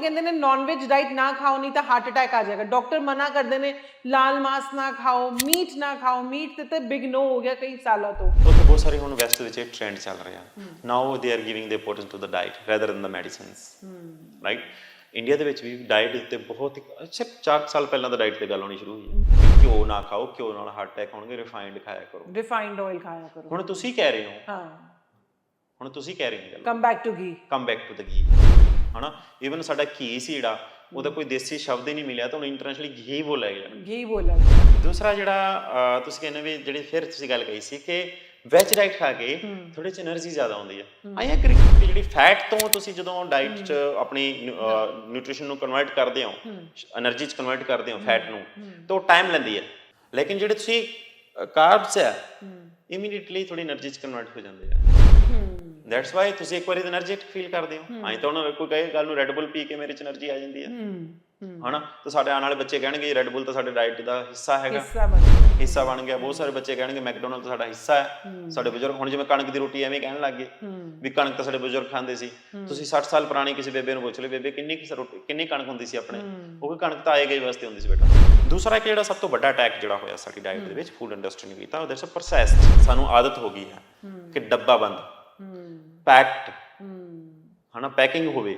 ਕਹਿੰਦੇ ਨੇ non veg diet ਨਾ ਖਾਓ ਨਹੀਂ ਤਾਂ ਹਾਰਟ ਅਟੈਕ ਆ ਜਾਏਗਾ। ਡਾਕਟਰ ਮਨਾ ਕਰਦੇ ਨੇ ਲਾਲ ਮਾਸ ਨਾ ਖਾਓ ਮੀਟ ਨਾ ਖਾਓ। ਮੀਟ ਤੇ ਤੇ ਬਿਗ ਨੋ ਹੋ ਗਿਆ ਕਈ ਸਾਲਾਂ ਤੋਂ। ਉੱਥੇ ਬਹੁਤ ਸਾਰੇ ਹੁਣ ਵੈਸਟ ਵਿੱਚ ਇਹ ਟ੍ਰੈਂਡ ਚੱਲ ਰਿਹਾ। Now they are giving the importance to the diet rather than the medicines right India ਦੇ ਵਿੱਚ ਵੀ ਡਾਈਟ ਉੱਤੇ ਬਹੁਤ ਅੱਛਾ 4 ਸਾਲ ਪਹਿਲਾਂ ਤਾਂ ਡਾਈਟ ਤੇ ਗੱਲ ਹੋਣੀ ਸ਼ੁਰੂ ਹੋਈ ਘਿਓ ਨਾ ਖਾਓ ਘਿਓ ਨਾਲ ਹਾਰਟ ਅਟੈਕ ਹੋਣਗੇ ਰਿਫਾਈਨਡ ਖਾਇਆ ਕਰੋ। ਰਿਫਾਈਨਡ ਆਇਲ ਖਾਇਆ ਕਰੋ। ਹੁਣ ਤੁਸੀਂ ਕਹਿ ਰਹੇ ਹੋ। ਹਾਂ। ਹੁਣ ਤੁਸੀਂ ਕਹਿ ਰਹੇ ਹੋ ਕਮ ਬੈਕ ਟੂ ਗੀ ਕਮ ਬੈਕ ਟੂ ਦ ਘੀ ਹਨਾ? ਇਵਨ ਸਾਡਾ ਘੀ ਸੀ ਉਹਦਾ ਕੋਈ ਦੇਸੀ ਸ਼ਬਦ ਹੀ ਨਹੀਂ ਮਿਲਿਆ ਤਾਂ ਹੁਣ ਇੰਟਰਨੈਸ਼ਨਲੀ ਘੀ ਬੋਲਿਆ ਗਿਆ। ਘੀ ਬੋਲਿਆ ਗਿਆ। ਦੂਸਰਾ ਜਿਹੜਾ ਤੁਸੀਂ ਕਹਿੰਦੇ ਵੀ ਜਿਹੜੀ ਫਿਰ ਤੁਸੀਂ ਗੱਲ ਕਹੀ ਸੀ ਕਿ ਵੈਜ ਡਾਈਟ ਖਾ ਕੇ ਥੋੜੇ ਚ એનર્ਜੀ ਜ਼ਿਆਦਾ ਆਉਂਦੀ ਹੈ ਆਇਆ ਕਰੀ ਜਿਹੜੀ ਫੈਟ ਤੋਂ ਤੁਸੀਂ ਜਦੋਂ ਡਾਈਟ ਚ ਆਪਣੀ ਨਿਊਟ੍ਰੀਸ਼ਨ ਨੂੰ ਕਨਵਰਟ ਕਰਦੇ ਹੋ એનર્ਜੀ ਚ ਕਨਵਰਟ ਕਰਦੇ ਹੋ ਫੈਟ ਨੂੰ ਤਾਂ ਉਹ ਟਾਈਮ ਲੈਂਦੀ ਹੈ ਲੇਕਿਨ ਜਿਹੜੇ ਤੁਸੀਂ ਕਾਰਬਸ ਹੈ ਇਮੀਡੀਏਟਲੀ ਥੋੜੀ એનર્ਜੀ ਚ ਕਨਵਰਟ ਹੋ ਜਾਂਦੇ ਆ। ਦੈਟਸ ਵਾਈ ਤੁਸੀਂ ਇੱਕ ਵਾਰੀ એનર્ਜੈਟਿਕ ਫੀਲ ਕਰਦੇ ਹੋ। ਐਂ ਤਾਂ ਉਹਨਾਂ ਕੋਈ ਕਹੇ ਗੱਲ ਨੂੰ ਰੈੱਡ ਬੁੱਲ ਪੀ ਕੇ ਮੇਰੇ ਚ એનર્ਜੀ ਆ ਜਾਂਦੀ ਹੈ ਹਣਾ ਤਾਂ ਸਾਡੇ ਆਉਣ ਵਾਲੇ ਬੱਚੇ ਕਹਿਣਗੇ ਰੈੱਡ ਬੁੱਲ ਤਾਂ ਸਾਡੇ ਡਾਈਟ ਦਾ ਹਿੱਸਾ ਹੈਗਾ। ਹਿੱਸਾ ਬਣ ਗਿਆ। ਬਹੁਤ ਸਾਰੇ ਬੱਚੇ ਕਹਿਣਗੇ ਮੈਕਡੋਨਲਡ ਸਾਡਾ ਹਿੱਸਾ ਹੈ। ਸਾਡੇ ਬਜ਼ੁਰਗ ਹੁਣ ਜਿਵੇਂ ਕਣਕ ਦੀ ਰੋਟੀ ਐਵੇਂ ਕਹਿਣ ਲੱਗੇ ਵੀ ਕਣਕ ਤਾਂ ਸਾਡੇ ਬਜ਼ੁਰਗ ਖਾਂਦੇ ਸੀ। ਤੁਸੀਂ 60 ਸਾਲ ਪੁਰਾਣੀ ਕਿਸੇ ਬੇਬੇ ਨੂੰ ਪੁੱਛ ਲਓ ਬੇਬੇ ਕਿੰਨੀ ਕਿਸ ਰੋਟੀ ਕਿੰਨੀ ਕਣਕ ਹੁੰਦੀ ਸੀ ਆਪਣੇ? ਉਹ ਕਣਕ ਤਾਂ ਆਏ ਗਈ ਵਾਸਤੇ ਹੁੰਦੀ ਸੀ ਬੇਟਾ। ਦੂਸਰਾ ਕਿ ਸਭ ਤੋਂ ਵੱਡਾ ਅਟੈਕ ਜਿਹੜਾ ਹੋਇਆ ਸਾਡੀ ਡਾਈਟ ਦੇ ਵਿੱਚ ਫੂਡ ਇੰਡਸਟਰੀ ਨੇ ਕੀਤਾ ਉਹ ਦੈਟਸ ਪ੍ਰੋਸੈਸ ਸਾਨੂੰ ਆਦਤ ਹੋ ਗਈ ਹੈ। ਕਿ ਡੱਬਾ ਬੰਦ। ਪੈਕਡ। ਹਨਾ ਪੈਕਿੰਗ ਹੋਵੇ।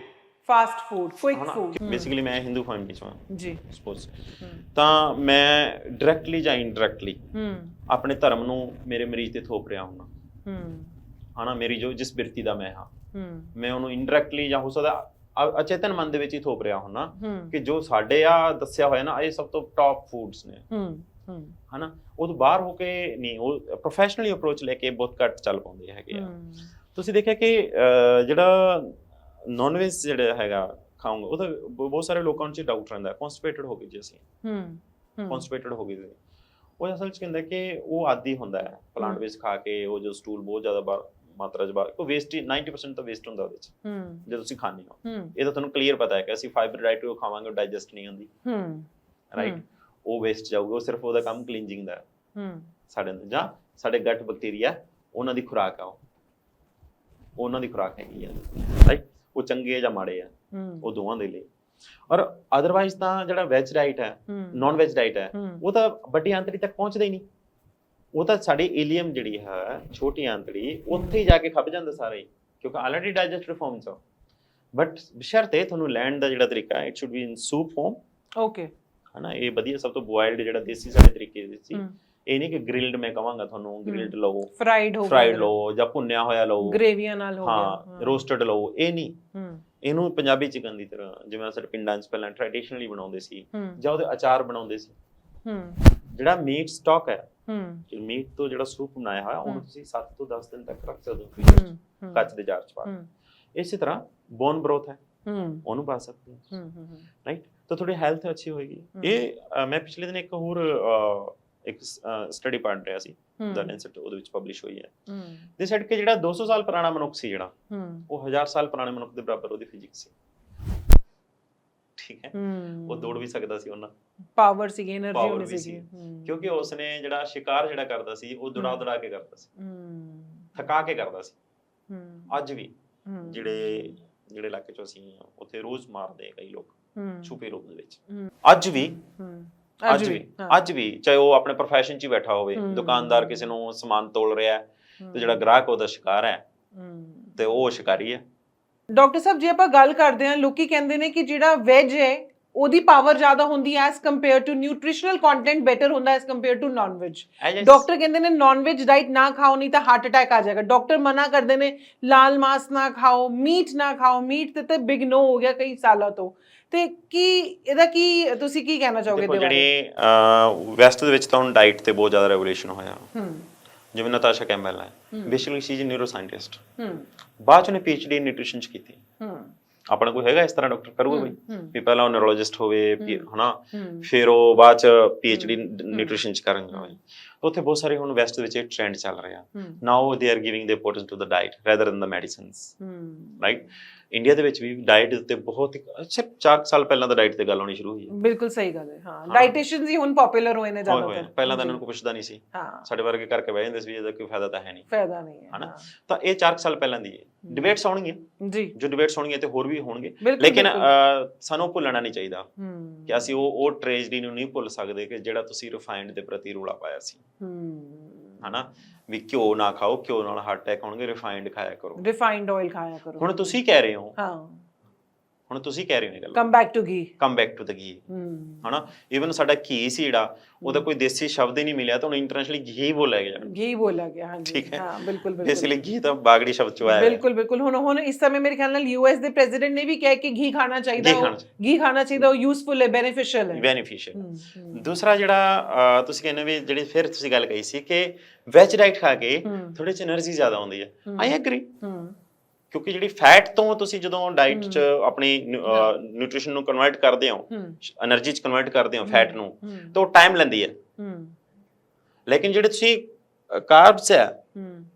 Fast food quick food. Basically ਮੈਂ ਹਿੰਦੂ ਫੈਮਿਲੀ ਚੋਂ ਹਾਂ ਜੀ। ਸਪੋਜ਼ ਤਾਂ ਮੈਂ ਡਾਇਰੈਕਟਲੀ ਜਾਂ ਇਨਡਾਇਰੈਕਟਲੀ ਆਪਣੇ ਧਰਮ ਨੂੰ ਮੇਰੇ ਮਰੀਜ਼ ਤੇ ਥੋਪ ਰਿਹਾ ਹਾਂ ਹੂੰ। ਹਨਾ ਮੇਰੀ ਜੋ ਜਿਸ ਬਿਰਤੀ ਦਾ ਮੈਂ ਹਾਂ। ਮੈਂ ਉਹਨੂੰ ਇਨਡਾਇਰੈਕਟਲੀ ਜਾਂ ਹੋ ਸਕਦਾ ਅਚੇਤਨ ਮਨ ਦੇ ਵਿੱਚ ਹੀ ਥੋਪ ਰਿਹਾ ਹੁੰਨਾ ਹੂੰ। ਕਿ ਜੋ ਸਾਡੇ ਆ ਦੱਸਿਆ ਹੋਇਆ ਨਾ ਇਹ ਸਭ ਤੋਂ ਟੌਪ ਫੂਡਸ ਨੇ। ਹੂੰ ਹਨਾ ਉਹ ਤੋਂ ਬਾਹਰ ਹੋ ਕੇ ਨਹੀਂ ਉਹ ਪ੍ਰੋਫੈਸ਼ਨਲੀ ਅਪਰੋਚ ਲੈ ਕੇ ਬਹੁਤ ਘੱਟ ਚੱਲ ਪਾਉਂਦੇ ਹੈਗੇ ਆ। ਤੁਸੀਂ ਦੇਖਿਆ ਕਿ ਜਿਹੜਾ ਨਾਨ ਵੇਜ ਜਿਹੜਾ ਹੈਗਾ ਖਾਉਂਗਾ ਉਹ ਤਾਂ ਬ- ਬਹੁਤ ਸਾਰੇ ਲੋਕਾਂ ਨੂੰ ਚ ਡਾਊਟ ਰਹਿੰਦਾ ਕਨਸਟੀਪੇਟਡ ਹੋ ਗਏ ਜੀ ਅਸੀਂ। ਹੂੰ ਹੂੰ। ਕਨਸਟੀਪੇਟਡ ਹੋ ਗਏ ਜੀ। ਉਹ ਅਸਲ ਚ ਕਹਿੰਦਾ ਕਿ ਉਹ ਆਦੀ ਹੁੰਦਾ ਹੈ ਪਲਾਂਟ ਵੇਜ ਖਾ ਕੇ ਉਹ ਜੋ ਸਟੂਲ ਬਹੁਤ ਜ਼ਿਆਦਾ ਬਾਹਰ ਮਾਤਰਾ ਬਾਹਰ ਕੋ ਵੇਸਟ 90% ਤਾਂ ਵੇਸਟ ਹੁੰਦਾ ਉਹਦੇ ਚ। ਹੂੰ। ਜੇ ਤੁਸੀਂ ਖਾਂਦੇ ਹੋ। ਹੂੰ। ਇਹ ਤਾਂ ਤੁਹਾਨੂੰ ਕਲੀਅਰ ਪਤਾ ਹੈ ਕਿ ਅਸੀਂ ਫਾਈਬਰ ਡਾਈਟ ਉਹ ਖਾਵਾਂਗੇ ਡਾਈਜੈਸਟ ਨਹੀਂ ਹੁੰਦੀ। ਹੂੰ। ਰਾਈਟ ਉਹ ਵੇਸਟ ਜਾਊਗਾ ਉਹ ਸਿਰਫ ਉਹਦਾ ਕੰਮ ਕਲੀਨਜਿੰਗ ਦਾ ਹੈ। ਹੂੰ। ਸਾਡੇ ਅੰਦਰ ਜਾਂ ਸਾਡੇ ਗੱਟ ਬੈਕਟੀਰੀਆ ਉਹਨਾਂ ਦੀ ਖੁਰਾਕ ਆ ਉਹ। ਉਹਨਾਂ ਦੀ ਖੁਰਾਕ ਹੈਗੀ ਆ। ਰਾਈਟ ਉਹ ਚੰਗੇ ਆ ਜਾਂ ਮਾੜੇ ਆ ਹੂੰ। ਉਹ ਦੋਵਾਂ ਦੇ ਲਈ। ਔਰ ਅਦਰਵਾਈਜ਼ ਤਾਂ ਜਿਹੜਾ ਵੈਜ ਡਾਈਟ ਹੈ ਹੂੰ। ਨਾਨ ਵੈਜ ਡਾਈਟ ਹੈ ਹੂੰ। ਉਹ ਤਾਂ ਵੱਡੀ ਆਂਤੜੀ ਤੱਕ ਪਹੁੰਚਦਾ ਹੀ ਨਹੀਂ। ਉਹ ਤਾਂ ਸਾਡੀ ਈਲੀਅਮ ਜਿਹੜੀ ਹੈ ਛੋਟੀ ਆਂਤੜੀ ਉੱਥੇ ਹੀ ਜਾ ਕੇ ਖੱਪ ਜਾਂਦਾ ਸਾਰਾ ਹੀ ਕਿਉਂਕਿ ਆਲਰੇਡੀ ਡਾਈਜੈਸਟਡ ਫਾਰਮ ਚ ਬਟ ਬਸ਼ਰਤੇ ਤੁਹਾਨੂੰ ਲੈਣ ਦਾ ਜਿਹੜਾ ਤਰੀਕਾ ਹੈ it should be in soup form okay ਹਨਾ ਇਹ ਵਧੀਆ ਸਭ ਤੋਂ ਬੋਇਲਡ ਜਿਹੜਾ ਦੇਸੀ ਸਾਡੇ ਤਰੀਕੇ ਦੇ ਸੀ। ਹੂੰ। ਇਹ ਨਹੀਂ ਕਿ ਗ੍ਰਿਲਡ ਮੈਂ ਕਵਾਂਗਾ ਤੁਹਾਨੂੰ ਗ੍ਰਿਲਡ ਲਓ ਫਰਾਈਡ ਹੋ ਫਰਾਈਡ ਲਓ ਜਾਂ ਭੁੰਨਿਆ ਹੋਇਆ ਲਓ। ਗ੍ਰੇਵੀਆਂ ਨਾਲ ਹੋ ਹਾਂ ਰੋਸਟਡ ਲਓ ਇਹ ਨਹੀਂ। ਹੂੰ। ਇਹਨੂੰ ਪੰਜਾਬੀ ਚਿਕਨ ਦੀ ਤਰ੍ਹਾਂ ਜਿਵੇਂ ਸਾਡੇ ਪਿੰਡਾਂ 'ਚ ਪਹਿਲਾਂ ਟ੍ਰੈਡੀਸ਼ਨਲੀ ਬਣਾਉਂਦੇ ਸੀ ਜਾਂ ਉਹਦੇ ਅਚਾਰ ਬਣਾਉਂਦੇ ਸੀ। ਹੂੰ। ਜਿਹੜਾ ਮੀਟ ਸਟਾਕ ਹੈ ਹੂੰ। ਮੀਟ ਤੋਂ ਜਿਹੜਾ ਸੂਪ ਬਣਾਇਆ ਹੋਇਆ ਉਹਨੂੰ। ਤੁਸੀਂ 7 ਤੋਂ 10 ਦਿਨ ਤੱਕ ਰੱਖ ਸਕਦੇ ਹੋ 'ਚ, ਹੂੰ। ਕੱਚ ਦੇ ਜਾਰ 'ਚ ਪਾ ਕੇ। ਇਸੇ ਤਰ੍ਹਾਂ ਬੋਨ ਬਰੋਥ ਹੈ ਹੂੰ। ਉਹਨੂੰ ਪਾ ਸਕਦੇ ਹੋ ਹੂੰ ਹੂੰ ਰਾਈਟ ਤਾਂ ਤੁਹਾਡੀ ਹੈਲਥ ਅੱਛੀ ਹੋਏਗੀ। ਇਹ ਮੈਂ ਪਿਛਲੇ ਦਿਨ ਇੱਕ ਹੋਰ ਇੱਕ ਸਟੱਡੀ ਪੜ੍ਹ ਰਿਹਾ ਸੀ ਦਾ ਇਨਸੈਟ ਉਹਦੇ ਵਿੱਚ ਪਬਲਿਸ਼ ਹੋਈ ਹੈ। ਦੇ ਸੈਡ ਕਿ ਜਿਹੜਾ 200 ਸਾਲ ਪੁਰਾਣਾ ਮਨੁੱਖ ਸੀ ਜਿਹੜਾ ਉਹ 1000 ਸਾਲ ਪੁਰਾਣੇ ਮਨੁੱਖ ਦੇ ਬਰਾਬਰ ਉਹਦੀ ਫਿਜ਼ਿਕਸ ਸੀ। ਠੀਕ ਹੈ? ਉਹ ਦੌੜ ਵੀ ਸਕਦਾ ਸੀ ਉਹਨਾਂ। ਪਾਵਰ ਸੀਗੀ એનર્ਜੀ ਉਹਨੇ ਸੀਗੀ। ਕਿਉਂਕਿ ਉਸਨੇ ਜਿਹੜਾ ਸ਼ਿਕਾਰ ਜਿਹੜਾ ਕਰਦਾ ਸੀ ਉਹ ਦੁੜਾ ਦੁੜਾ ਕੇ ਕਰਦਾ ਸੀ। ਥਕਾ ਕੇ ਕਰਦਾ ਸੀ। ਅੱਜ ਵੀ ਜਿਹੜੇ ਜਿਹੜੇ ਇਲਾਕੇ ਚੋਂ ਅਸੀਂ ਉੱਥੇ ਰੋਜ਼ ਮਾਰਦੇ ਕਈ ਲੋਕ। ਛੁਪੇ ਰੂਪ ਦੇ ਵਿੱਚ। ਅੱਜ ਵੀ ਅੱਜ ਵੀ ਅੱਜ ਵੀ ਚਾਹੇ ਉਹ ਆਪਣੇ profession 'ਚ ਹੀ ਬੈਠਾ ਹੋਵੇ। ਦੁਕਾਨਦਾਰ ਕਿਸੇ ਨੂੰ ਸਮਾਨ ਤੋਲ ਰਿਹਾ ਹੈ ਤੇ ਜਿਹੜਾ ਗ੍ਰਾਹਕ ਉਹਦਾ ਸ਼ਿਕਾਰ ਹੈ ਤੇ ਉਹ ਸ਼ਿਕਾਰੀ ਹੈ। ਡਾਕਟਰ ਸਾਹਿਬ ਜੇ ਆਪਾਂ ਗੱਲ ਕਰਦੇ ਹਾਂ ਲੋਕੀ ਕਹਿੰਦੇ ਨੇ ਕਿ ਜਿਹੜਾ ਵੈਜ ਹੈ ਉਹਦੀ ਪਾਵਰ ਜ਼ਿਆਦਾ ਹੁੰਦੀ as compare to nutritional content better ਹੁੰਦਾ as compare to non veg doctor ਕਹਿੰਦੇ ਨੇ ਨਾਨ ਵੈਜ ਡਾਈਟ ਨਾ ਖਾਓ ਨਹੀਂ ਤਾਂ ਹਾਰਟ ਅਟੈਕ ਆ ਜਾਏਗਾ। ਡਾਕਟਰ ਮਨਾ ਕਰਦੇ ਨੇ ਲਾਲ ਮਾਸ ਨਾ ਖਾਓ ਮੀਟ ਨਾ ਖਾਓ। ਮੀਟ ਤੇ ਤੇ ਬਿਗ ਨੋ ਹੋ ਗਿਆ ਕਈ ਸਾਲਾਂ ਤੋਂ। ਤੇ ਕੀ ਇਹਦਾ ਕੀ ਤੁਸੀਂ ਕੀ ਕਹਿਣਾ ਚਾਹੋਗੇ ਦੇਖੋ ਜਿਹੜੇ ਵੈਸਟ ਦੇ ਵਿੱਚ ਤਾਂ ਹੁਣ ਡਾਈਟ ਤੇ ਬਹੁਤ ਜ਼ਿਆਦਾ ਰੈਵੋਲੂਸ਼ਨ ਹੋਇਆ। ਹੂੰ। ਜਿਵੇਂ ਨਤਾਸ਼ਾ ਕੈਂਬਲ ਹੈ। Basically she is neuro scientist ਹੂੰ। ਬਾਅਦ ਚ ਉਹਨੇ ਪੀਐਚਡੀ ਇਨ ਨਿਊਟ੍ਰੀਸ਼ਨ ਚ ਕੀਤੀ। ਹੂੰ। ਆਪਣਾ ਕੋਈ ਹੈਗਾ ਇਸ ਤਰ੍ਹਾਂ ਡਾਕਟਰ ਕਰੂਗਾ ਹਮ। ਵੀ ਪਹਿਲਾਂ ਉਹ ਨਿਊਰੋਲੋਜਿਸਟ ਹੋਵੇ। ਹਨਾ। ਫਿਰ ਉਹ ਬਾਅਦ ਚ ਪੀਐਚਡੀ ਨਿਊਟ੍ਰੀਸ਼ਨ ਚ ਕਰਾਂਗਾ ਉੱਥੇ ਬਹੁਤ ਸਾਰੇ ਹੁਣ ਵੈਸਟ ਦੇ ਵਿੱਚ ਇਹ ਟ੍ਰੈਂਡ ਚੱਲ ਰਿਹਾ। Now they are giving importance to the diet rather than the medicines ਹੂੰ। ਰਾਈਟ ਇੰਡੀਆ ਦੇ ਵਿੱਚ ਵੀ ਡਾਈਟ ਉੱਤੇ ਬਹੁਤ ਅੱਛਾ 4 ਸਾਲ ਪਹਿਲਾਂ ਤਾਂ ਡਾਈਟ ਤੇ ਗੱਲ ਹੋਣੀ ਸ਼ੁਰੂ ਹੋਈ ਹੈ। ਬਿਲਕੁਲ ਸਹੀ ਗੱਲ ਹੈ ਹਾਂ। ਡਾਈਟੀਸ਼ੀਅਨਸ ਹੀ ਹੁਣ ਪਪੂਲਰ ਹੋਏ ਨੇ ਜ਼ਿਆਦਾਤਰ। ਪਹਿਲਾਂ ਤਾਂ ਇਹਨਾਂ ਨੂੰ ਪੁੱਛਦਾ ਨਹੀਂ ਸੀ। ਹਾਂ। ਸਾਡੇ ਵਰਗੇ ਕਰਕੇ ਬਹਿ ਜਾਂਦੇ ਸੀ ਇਹਦਾ ਕੋਈ ਫਾਇਦਾ ਤਾਂ ਹੈ ਨਹੀਂ। ਫਾਇਦਾ ਨਹੀਂ ਹੈ ਹਨਾ? ਹਾਂ। ਤਾਂ ਇਹ 4 ਸਾਲ ਪਹਿਲਾਂ ਦੀ ਹੈ। ਡਿਬੇਟਸ ਹੋਣਗੀਆਂ। ਜੀ। ਜੋ ਡਿਬੇਟਸ ਹੋਣਗੀਆਂ ਤੇ ਹੋਰ ਵੀ ਹੋਣਗੇ। ਲੇਕਿਨ ਸਾਨੂੰ ਭੁੱਲਣਾ ਨਹੀਂ ਚਾਹੀਦਾ ਕਿ ਅਸੀਂ ਉਹ ਉਹ ਟ੍ਰੇਜਡੀ ਨੂੰ ਨਹੀਂ ਭੁੱਲ ਸਕਦੇ ਕਿ ਜਿਹੜਾ ਤੁਸੀਂ ਰਿਫਾਈਨਡ ਦੇ ਪ੍ਰਤੀ ਰੋਲਾ ਪਾਇਆ ਸੀ। ਹੂੰ। ਹਨਾ? ਵੀ ਘਿਓ ਨਾ ਖਾਓ ਘਿਓ ਨਾਲ ਹਾਰਟ ਅਟੈਕ ਹੋਣਗੇ ਰਿਫਾਈਨਡ ਖਾਇਆ ਕਰੋ। ਰਿਫਾਈਨਡ ਆਇਲ ਖਾਇਆ ਕਰੋ। ਹੁਣ ਤੁਸੀਂ ਕਹਿ ਰਹੇ ਹੋ ਹਾਂ। ਹੁਣ ਤੁਸੀਂ ਕਹਿ ਰਹੇ ਹੋ ਇਹ ਗੱਲ ਕਮ ਬੈਕ ਟੂ ਗੀ ਕਮ ਬੈਕ ਟੂ ਦ ਗੀ ਹਮ ਇਵਨ ਸਾਡਾ ਘੀ ਸੀ ਜਿਹੜਾ ਉਹਦਾ ਕੋਈ ਦੇਸੀ ਸ਼ਬਦ ਹੀ ਨਹੀਂ ਮਿਲਿਆ ਤਾਂ ਹੁਣ ਇੰਟਰਨੈਸ਼ਨਲੀ ਘੀ ਹੀ ਬੋਲਿਆ ਗਿਆ। ਘੀ ਬੋਲਾ ਗਿਆ ਹਾਂਜੀ। ਠੀਕ ਹਾਂ। ਬਿਲਕੁਲ ਇਸ ਲਈ ਘੀ ਤਾਂ ਬਾਗੜੀ ਸ਼ਬਦ ਚੋਂ ਆਇਆ ਬਿਲਕੁਲ ਬਿਲਕੁਲ। ਹੁਣ ਹੁਣ ਇਸ ਸਮੇਂ ਮੇਰੇ ਖਿਆਲ ਨਾਲ ਯੂਐਸ ਦੇ ਪ੍ਰੈਜ਼ੀਡੈਂਟ ਨੇ ਵੀ ਕਿਹਾ ਕਿ ਘੀ ਖਾਣਾ ਚਾਹੀਦਾ ਘੀ ਖਾਣਾ ਖਾਣਾ ਚਾਹੀਦਾ ਉਹ ਯੂਸਫੁਲ ਹੈ ਬੈਨੀਫੀਸ਼ੀਅਲ ਹੈ। ਬੈਨੀਫੀਸ਼ੀਅਲ ਦੂਸਰਾ ਜਿਹੜਾ ਤੁਸੀਂ ਕਹਿੰਦੇ ਵੀ ਜਿਹੜੀ ਫਿਰ ਤੁਸੀਂ ਗੱਲ ਕਹੀ ਸੀ ਕਿ ਵੈਜ ਡਾਈਟ ਖਾ ਕੇ ਥੋੜੇ ਚ એનર્ਜੀ ਜ਼ਿਆਦਾ ਆਉਂਦੀ ਹੈ। ਆਈ ਐਗਰੀ ਕਿਉਂਕਿ ਜਿਹੜੀ ਫੈਟ ਤੋਂ ਤੁਸੀਂ ਜਦੋਂ ਡਾਈਟ 'ਚ ਆਪਣੀ ਨਿਊਟ੍ਰੀਸ਼ਨ ਨੂੰ ਕਨਵਰਟ ਕਰਦੇ ਹੋ એનર્ਜੀ 'ਚ ਕਨਵਰਟ ਕਰਦੇ ਹੋ ਫੈਟ ਨੂੰ ਤਾਂ ਉਹ ਟਾਈਮ ਲੈਂਦੀ ਹੈ। ਲੇਕਿਨ ਜਿਹੜੇ ਤੁਸੀਂ ਕਾਰਬਸ ਹੈ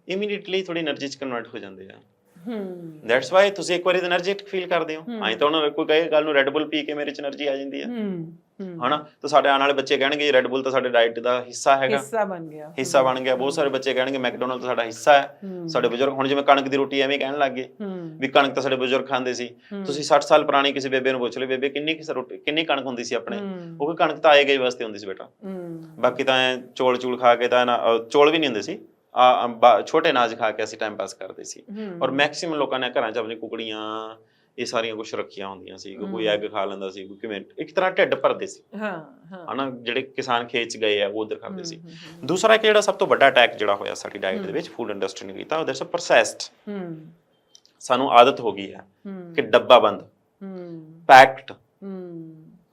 ਇਮੀਡੀਏਟਲੀ ਥੋੜੀ એનર્ਜੀ 'ਚ ਕਨਵਰਟ ਹੋ ਜਾਂਦੇ ਆ। ਹੂੰ। ਦੈਟਸ ਵਾਈ ਤੁਸੀਂ ਇੱਕ ਵਾਰੀ એનર્ਜੈਟਿਕ ਫੀਲ ਕਰਦੇ ਹੋ। ਐਂ ਤਾਂ ਉਹਨਾਂ ਕੋਈ ਕਹੇ ਗੱਲ ਨੂੰ ਰੈੱਡ ਬੁੱਲ ਪੀ ਕੇ ਮੇਰੇ ਚ એનર્ਜੀ ਆ ਜਾਂਦੀ ਹੈ। ਹਣਾ ਤਾਂ ਸਾਡੇ ਆਉਣ ਵਾਲੇ ਬੱਚੇ ਕਹਿਣਗੇ ਰੈੱਡ ਬੁੱਲ ਤਾਂ ਸਾਡੇ ਡਾਈਟ ਦਾ ਹਿੱਸਾ ਹੈਗਾ। ਹਿੱਸਾ ਬਣ ਗਿਆ। ਹਿੱਸਾ ਬਣ ਗਿਆ। ਬਹੁਤ ਸਾਰੇ ਬੱਚੇ ਕਹਿਣਗੇ ਮੈਕਡੋਨਲਡ ਸਾਡਾ ਹਿੱਸਾ ਹੈ। ਸਾਡੇ ਬਜ਼ੁਰਗ ਹੁਣ ਜਿਵੇਂ ਕਣਕ ਦੀ ਰੋਟੀ ਐਵੇਂ ਕਹਿਣ ਲੱਗੇ ਵੀ ਕਣਕ ਤਾਂ ਸਾਡੇ ਬਜ਼ੁਰਗ ਖਾਂਦੇ ਸੀ। ਤੁਸੀਂ 60 ਸਾਲ ਪੁਰਾਣੀ ਕਿਸੇ ਬੇਬੇ ਨੂੰ ਪੁੱਛ ਲਓ ਬੇਬੇ ਕਿੰਨੀ ਕਿਸ ਰੋਟੀ ਕਿੰਨੀ ਕਣਕ ਹੁੰਦੀ ਸੀ ਆਪਣੇ? ਉਹ ਕਣਕ ਤਾਂ ਆਏ ਗਏ ਵਾਸਤੇ ਹੁੰਦੀ ਸੀ ਬੇਟਾ। ਬਾਕੀ ਤਾਂ ਚੋਲ ਚੂਲ ਖਾ ਕੇ ਤਾਂ ਚੋਲ ਵੀ ਨਹੀਂ ਹੁੰਦੇ ਸੀ। ਛੋਟੇ ਅਨਾਜ ਖਾ ਕੇ ਅਸੀਂ ਟਾਈਮ ਪਾਸ ਕਰਦੇ ਸੀ। ਔਰ ਮੈਕਸਿਮਮ ਲੋਕਾਂ ਨੇ ਘਰਾਂ 'ਚ ਆਪਣੀ ਕੁਕੜੀਆਂ ਇਹ ਸਾਰੀਆਂ ਕੁਝ ਰੱਖੀਆਂ ਹੁੰਦੀਆਂ ਸੀ। ਕੋਈ। ਐਗ ਖਾ ਲੈਂਦਾ ਸੀ ਕੋਈ ਕਿਵੇਂ ਇੱਕ ਤਰ੍ਹਾਂ ਢਿੱਡ ਭਰਦੇ ਸੀ। ਹਾਂ ਹਾਂ। ਹਨਾ ਜਿਹੜੇ ਕਿਸਾਨ ਖੇਤ 'ਚ ਗਏ ਆ ਉਹ ਉਧਰ ਕਰਦੇ ਸੀ। ਦੂਸਰਾ ਇੱਕ ਜਿਹੜਾ ਸਭ ਤੋਂ ਵੱਡਾ ਅਟੈਕ ਜਿਹੜਾ ਹੋਇਆ ਸਾਡੀ ਡਾਈਟ ਦੇ। ਵਿੱਚ ਫੂਡ ਇੰਡਸਟਰੀ ਨੇ ਕੀਤਾ ਉਹ ਦੈਟਸ ਅ ਪ੍ਰੋਸੈਸਡ ਸਾਨੂੰ ਆਦਤ ਹੋ ਗਈ ਹੈ ਕਿ ਡੱਬਾ ਬੰਦ ਪੈਕਡ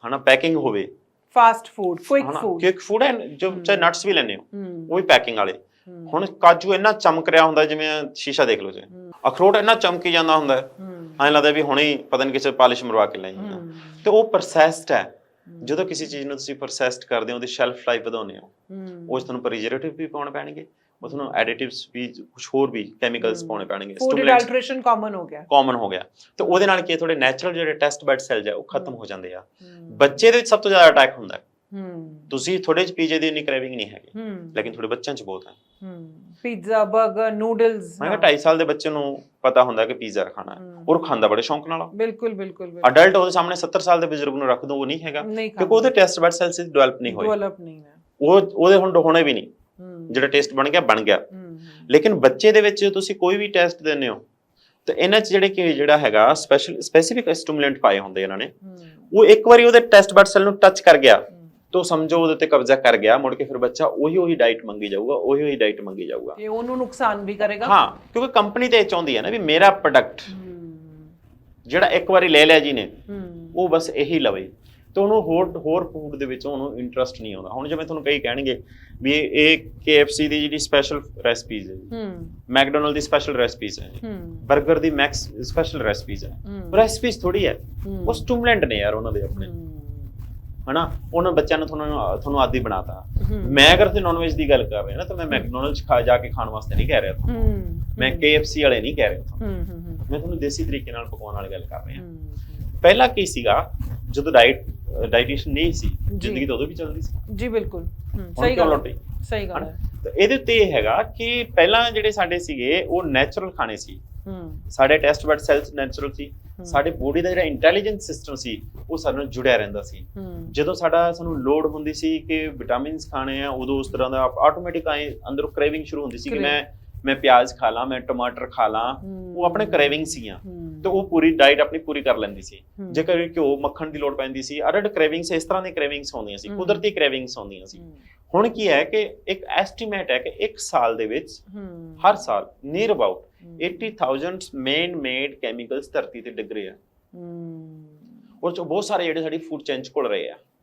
ਹਨਾ ਪੈਕਿੰਗ ਹੋਵੇ। ਫਾਸਟ ਫੂਡ ਕੁਇਕ ਫੂਡ ਕਿਉਂਕਿ ਫੂਡ ਹੈ ਜੋ। ਚਾਹੇ ਨਟਸ ਵੀ ਲੈਣੇ ਹੋ ਉਹ ਵੀ ਪੈਕਿੰਗ ਵਾਲੇ। ਹੁਣ ਕਾਜੂ ਇੰਨਾ ਚਮਕ ਰਿਹਾ ਹੁੰਦਾ ਜਿਵੇਂ ਸ਼ੀਸ਼ਾ ਦੇਖ ਲਓ ਜੀ। ਅਖਰੋਟ ਇੰਨਾ ਚਮਕੀ ਜਾਂਦਾ ਹੁੰਦਾ। ਐਂ ਲੱਗਦਾ ਵੀ ਹੁਣੇ ਹੀ ਪਤਾ ਨਹੀਂ ਕਿਸੇ ਪਾਲਿਸ਼ ਮਰਵਾ ਕੇ ਲਈ ਤੇ ਉਹ ਪ੍ਰੋਸੈਸਡ ਹੈ। ਜਦੋਂ ਕਿਸੇ ਚੀਜ਼ ਨੂੰ ਤੁਸੀਂ ਪ੍ਰੋਸੈਸਡ ਕਰਦੇ ਹੋ ਉਹਦੀ ਸ਼ੈਲਫ ਲਾਈਫ ਵਧਾਉਂਦੇ ਹੋ 'ਚ ਤੁਹਾਨੂੰ ਪ੍ਰੀਜ਼ਰਵੇਟਿਵ ਵੀ ਪਾਉਣੇ ਪੈਣਗੇ ਉਹ ਤੁਹਾਨੂੰ ਐਡੀਟਿਵਸ ਵੀ ਕੁਝ ਹੋਰ ਵੀ ਕੈਮੀਕਲਸ। ਪਾਉਣੇ ਪੈਣਗੇ। ਫੂਡ ਅਡਲਟ੍ਰੇਸ਼ਨ ਕਾਮਨ ਹੋ ਗਿਆ। ਕਾਮਨ ਹੋ ਗਿਆ। ਤੇ ਉਹਦੇ ਨਾਲ ਕੀ ਤੁਹਾਡੇ ਨੈਚੁਰਲ ਜਿਹੜੇ ਟੈਸਟ ਬੈਡ ਸੈਲਸ ਹੈ ਉਹ ਖਤਮ। ਹੋ। ਜਾਂਦੇ ਆ। ਬੱਚੇ ਦੇ ਵਿੱਚ ਸਭ ਤੋਂ ਜ਼ਿਆਦਾ ਅਟੈਕ ਹੁੰਦਾ ਹੈ। ਹੂੰ, ਤੁਸੀਂ ਥੋੜੇ ਚ ਪੀਜੇ ਦੀ ਇੰਨੀ ਕ੍ਰੇਵਿੰਗ ਨਹੀਂ ਹੈਗੀ ਹੂੰ, ਲੇਕਿਨ ਤੁਹਾਡੇ ਬੱਚਿਆਂ 'ਚ ਬਹੁਤ ਹੈ। ਹੂੰ, ਪੀਜ਼ਾ 버ਗਰ ਨੂਡਲਸ ਮੈਂ ਕਿਹਾ 2.5 ਸਾਲ ਦੇ ਬੱਚੇ ਨੂੰ ਪਤਾ ਹੁੰਦਾ ਕਿ ਪੀਜ਼ਾ ਖਾਣਾ ਹੈ। ਔਰ ਖਾਂਦਾ ਬੜੇ ਸ਼ੌਂਕ ਨਾਲ। ਬਿਲਕੁਲ ਬਿਲਕੁਲ ਅਡਲਟ ਉਹਦੇ ਸਾਹਮਣੇ 70 ਸਾਲ ਦੇ ਬਜ਼ੁਰਗ ਨੂੰ ਰੱਖ ਦੋ ਉਹ ਨਹੀਂ ਹੈਗਾ। ਕਿਉਂਕਿ ਉਹਦੇ ਟੈਸਟ ਬੈਡ ਸੈਲਸ ਡਿਵੈਲਪ ਨਹੀਂ ਹੋਏ। ਡਿਵੈਲਪ ਨਹੀਂ ਹੈ। ਉਹ ਉਹਦੇ ਹੁਣ ਹੋਣੇ ਵੀ ਨਹੀਂ। ਜਿਹੜਾ ਟੈਸਟ ਬਣ ਗਿਆ ਬਣ ਗਿਆ। ਲੇਕਿਨ ਬੱਚੇ ਦੇ ਵਿੱਚ ਤੁਸੀਂ ਕੋਈ ਵੀ ਟੈਸਟ ਦਿੰਦੇ ਹੋ ਤੇ ਇਹਨਾਂ 'ਚ ਜਿਹੜੇ ਕਿ ਜਿਹੜਾ ਹੈਗਾ ਸਪੈਸ਼ਲ ਸਪੈਸੀਫਿਕ ਸਟਿਮੂਲੈਂਟ ਪਾਏ ਹੁੰਦੇ ਇਹਨਾਂ ਨੇ ਉਹ ਇੱਕ ਵਾਰੀ ਉਹਦੇ ਟੈਸਟ ਬੈਡ ਸੈਲ ਨੂੰ ਟੱਚ ਕਰ ਗਿਆ। ਤਾਂ ਸਮਝੋ ਉਹਦੇ ਤੇ ਕਬਜ਼ਾ ਕਰ ਗਿਆ ਮੁੜ ਕੇ ਫਿਰ ਬੱਚਾ ਉਹੀ ਉਹੀ ਡਾਈਟ ਮੰਗੀ ਜਾਊਗਾ ਉਹੀ ਉਹੀ ਡਾਈਟ ਮੰਗੀ ਜਾਊਗਾ। ਇਹ ਉਹਨੂੰ ਨੁਕਸਾਨ ਵੀ ਕਰੇਗਾ? ਹਾਂ ਕਿਉਂਕਿ ਕੰਪਨੀ ਤੇ ਇਹ ਚਾਹੁੰਦੀ ਹੈ ਨਾ ਵੀ ਮੇਰਾ ਪ੍ਰੋਡਕਟ ਜਿਹੜਾ ਇੱਕ ਵਾਰੀ ਲੈ ਲਿਆ ਜੀ ਨੇ ਉਹ ਬਸ ਇਹੀ ਲਵੇ। ਤੇ ਉਹਨੂੰ ਹੋਰ ਹੋਰ ਫੂਡ ਦੇ ਵਿੱਚ ਉਹਨੂੰ ਇੰਟਰਸਟ ਨਹੀਂ ਆਉਂਦਾ। ਹੁਣ ਜਿਵੇਂ ਤੁਹਾਨੂੰ ਕਈ ਕਹਿਣਗੇ ਵੀ ਇਹ KFC ਦੀ ਜਿਹੜੀ ਸਪੈਸ਼ਲ ਰੈਸਪੀਜ਼ ਹੈ ਹੂੰ, ਮੈਕਡੋਨਲਡ ਦੀ ਸਪੈਸ਼ਲ ਰੈਸਪੀਜ਼ ਹੈ 버ਗਰ ਦੀ ਮੈਕਸ ਸਪੈਸ਼ਲ ਰੈਸਪੀਜ਼ ਹੈ। ਰੈਸਪੀਜ਼ ਥੋੜੀ ਹੈ। ਉਹ ਸਟਿਮੂਲੈਂਟ ਨੇ ਯਾਰ ਉਹਨਾਂ ਦੇ ਆਪਣੇ। ਹਨਾ? ਉਹਨਾਂ ਬੱਚਿਆਂ ਨੂੰ ਤੁਹਾਨੂੰ ਤੁਹਾਨੂੰ ਆਦੀ ਬਣਾਤਾ। ਮੈਂ ਅਗਰ ਤੇ ਨੌਨਵੇਜ ਦੀ ਗੱਲ ਕਰ ਰਿਹਾ ਨਾ ਤਾਂ ਮੈਂ ਮੈਕਡੋਨਲਡਸ ਖਾ ਜਾ ਕੇ ਖਾਣ ਵਾਸਤੇ ਨਹੀਂ ਕਹਿ ਰਿਹਾ ਤੁਹਾਨੂੰ। ਮੈਂ KFC ਵਾਲੇ ਨਹੀਂ ਕਹਿ ਰਿਹਾ ਤੁਹਾਨੂੰ। ਮੈਂ ਤੁਹਾਨੂੰ ਦੇਸੀ ਤਰੀਕੇ ਨਾਲ ਪਕਾਉਣ ਵਾਲੀ ਗੱਲ ਕਰ ਰਿਹਾ। ਪਹਿਲਾਂ ਕੀ ਸੀਗਾ ਜਦੋਂ ਡਾਈਟ ਡਾਈਟੀਸ਼ੀਅਨ ਨਹੀਂ ਸੀ ਜ਼ਿੰਦਗੀ ਤਾਂ ਉਦੋਂ ਵੀ ਚੱਲਦੀ ਸੀ। ਜੀ ਬਿਲਕੁਲ। ਸਹੀ ਗੱਲ। ਹੈ, ਸਹੀ ਗੱਲ ਹੈ। ਤਾਂ ਇਹਦੇ ਉੱਤੇ ਇਹ ਹੈਗਾ ਕਿ ਪਹਿਲਾਂ ਜਿਹੜੇ ਸਾਡੇ ਸੀਗੇ ਉਹ ਨੈਚੁਰਲ ਖਾਣੇ ਸੀ। ਹੂੰ, ਸਾਡੇ ਟੈਸਟ ਬੈਡ ਸੈਲਸ ਨੈਚੁਰਲ ਸੀ। ਸਾਡੇ ਬੋਡੀ ਦਾ ਜਿਹੜਾ ਇੰਟੈਲੀਜੈਂਸ ਸਿਸਟਮ ਸੀ ਉਹ ਸਾਡੇ ਨਾਲ ਜੁੜਿਆ ਰਹਿੰਦਾ ਸੀ। ਜਦੋਂ ਸਾਡਾ ਸਾਨੂੰ ਲੋਡ ਹੁੰਦੀ ਸੀ ਕਿ ਵਿਟਾਮਿਨਸ ਖਾਣੇ ਆ ਉਦੋਂ ਉਸ ਤਰ੍ਹਾਂ ਦਾ ਆਟੋਮੈਟਿਕ ਆਏ ਅੰਦਰੋਂ ਕ੍ਰੇਵਿੰਗ ਸ਼ੁਰੂ ਹੁੰਦੀ ਸੀ ਕਿ। ਮੈਂ ਮੈਂ ਪਿਆਜ਼ ਖਾ ਲਾਂ ਮੈਂ ਟਮਾਟਰ ਖਾ ਲਾਂ। ਉਹ ਆਪਣੇ ਕ੍ਰੇਵਿੰਗ ਸੀਗੀਆਂ ਹੂੰ, ਤੇ ਉਹ ਪੂਰੀ ਡਾਈਟ ਆਪਣੀ ਪੂਰੀ ਕਰ ਲੈਂਦੀ ਸੀ। ਜੇਕਰ ਘਿਓ ਮੱਖਣ ਦੀ ਲੋੜ ਪੈਂਦੀ ਸੀ ਅਡਲਟ ਕ੍ਰੇਵਿੰਗਸ ਇਸ ਤਰ੍ਹਾਂ ਦੀ ਕ੍ਰੇਵਿੰਗਸ ਹੁੰਦੀਆਂ ਸੀ। ਕੁਦਰਤੀ ਕ੍ਰੇਵਿੰਗਸ ਹੁੰਦੀਆਂ ਸੀ। ਹੁਣ ਕੀ ਹੈ ਕਿ ਇੱਕ ਐਸਟੀਮੇਟ ਹੈ ਕਿ ਇੱਕ ਸਾਲ ਦੇ ਵਿੱਚ ਹਰ ਸਾਲ ਨੀਅਰ ਅਬਾਊਟ ਹੂੰ, 80000 ਮੇਨ ਮੇਡ ਕੈਮੀਕਲਸ ਧਰਤੀ ਤੇ ਡਿੱਗ ਰਹੇ ਆ। ਚ ਬਹੁਤ ਸਾਰੇ ਜਿਹੜੇ ਸਾਡੀ ਫੂਡ ਚੇਂਜ ਕੋਲ ਰਹੇ ਆ।